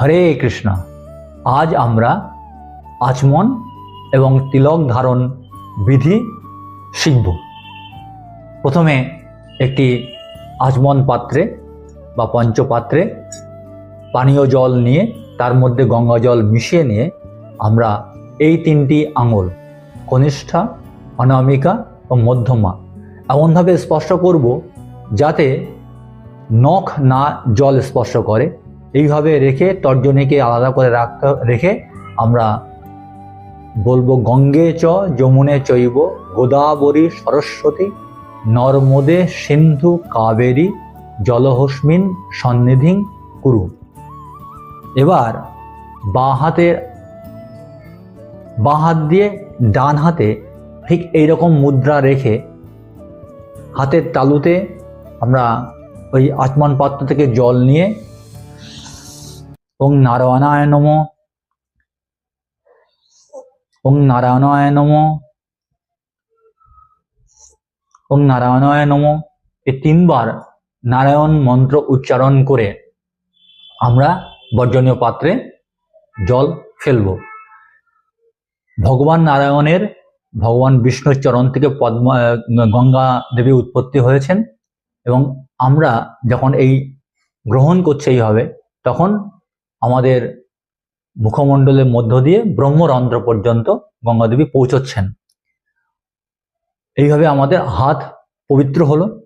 হরে কৃষ্ণ। আজ আমরা আচমন এবং তিলক ধারণ বিধি শিখব। প্রথমে একটি আচমন পাত্রে বা পঞ্চপাত্রে পানীয় জল নিয়ে, তার মধ্যে গঙ্গা জল মিশিয়ে নিয়ে আমরা এই তিনটি আঙুল, কনিষ্ঠা, অনামিকা ও মধ্যমা, এমনভাবে স্পর্শ করব যাতে নখ না জল স্পর্শ করে। এইভাবে রেখে তর্জনীকে আলাদা করে রাখতে রেখে আমরা বলব, গঙ্গে চ, যমুনে চৈব, গোদাবরী সরস্বতী, নর্মদে সিন্ধু কাবেরী, জলহস্মিন সন্নিধিং কুরু। এবার বাঁ হাতের, বাঁ হাত দিয়ে ডান হাতে ঠিক এইরকম মুদ্রা রেখে হাতের তালুতে আমরা ওই আচমান পাত্র থেকে জল নিয়ে ওং নারায়ণায় নম। ওং নারায়ণায় নম। ওং নারায়ণায় নম। এই তিনবার নারায়ণ মন্ত্র উচ্চারণ করে আমরা বর্জনীয় পাত্রে জল ফেলব। ভগবান নারায়ণের, ভগবান বিষ্ণুর চরণ থেকে পদ্মা গঙ্গা দেবী উৎপত্তি হয়েছেন এবং আমরা যখন এই গ্রহণ করছে এইভাবে, তখন আমাদের মুখমণ্ডলের মধ্য দিয়ে ব্রহ্মরন্ধ্র পর্যন্ত গঙ্গাদেবী পৌঁছচ্ছেন। এইভাবে আমাদের হাত পবিত্র হলো।